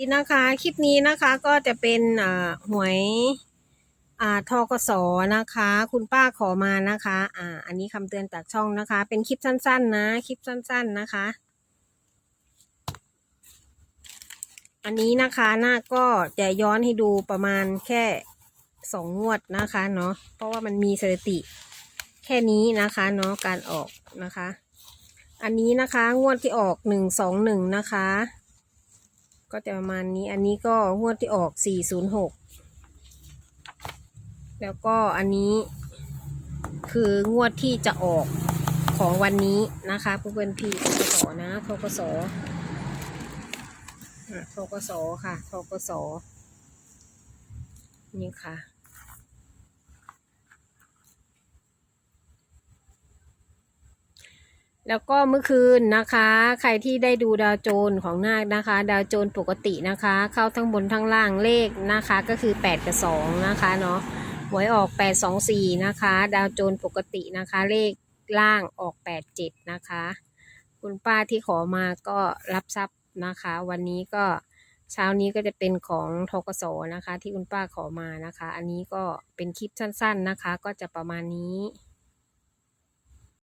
ดีนะคะ คลิปนี้นะคะก็จะเป็นหวยทกสนะคะ คุณป้าขอมานะคะอ่าอันนี้คำเตือนจากช่องนะคะ เป็นคลิปสั้น ๆ นะ คลิปสั้น ๆนะคะ อันนี้นะคะหน้าก็จะย้อนให้ดูประมาณแค่สองงวดนะคะเนาะเพราะว่ามันมีสถิติแค่นี้นะคะเนาะการออกนะคะ อันนี้นะคะงวดที่ออกหนึ่งสองหนึ่งนะคะ ก็จะประมาณนี้ อันนี้ก็หวดที่ออกสี่ศูนย์หกแล้วก็อันนี้คืองวดที่จะออกของวันนี้นะคะเพื่อนๆพี่ทกสนะทกสทกสค่ะทกสนี่ค่ะ แล้วก็เมื่อคืนนะคะ ใครที่ได้ดูดาวโจนของนาคนะคะ ดาวโจนปกตินะคะ เข้าทั้งบนทั้งล่างเลขนะคะ ก็คือ 8 กับ 2 นะคะเนาะหวยออก 8 2 4 นะคะ ดาวโจนปกตินะคะ เลขล่างออก 8 7 นะคะ คุณป้าที่ขอมาก็รับทรัพย์นะคะ วันนี้ก็เช้านี้ก็จะเป็นของทกสนะคะ ที่คุณป้าขอมานะคะ อันนี้ก็เป็นคลิปสั้น ๆนะคะ ก็จะประมาณนี้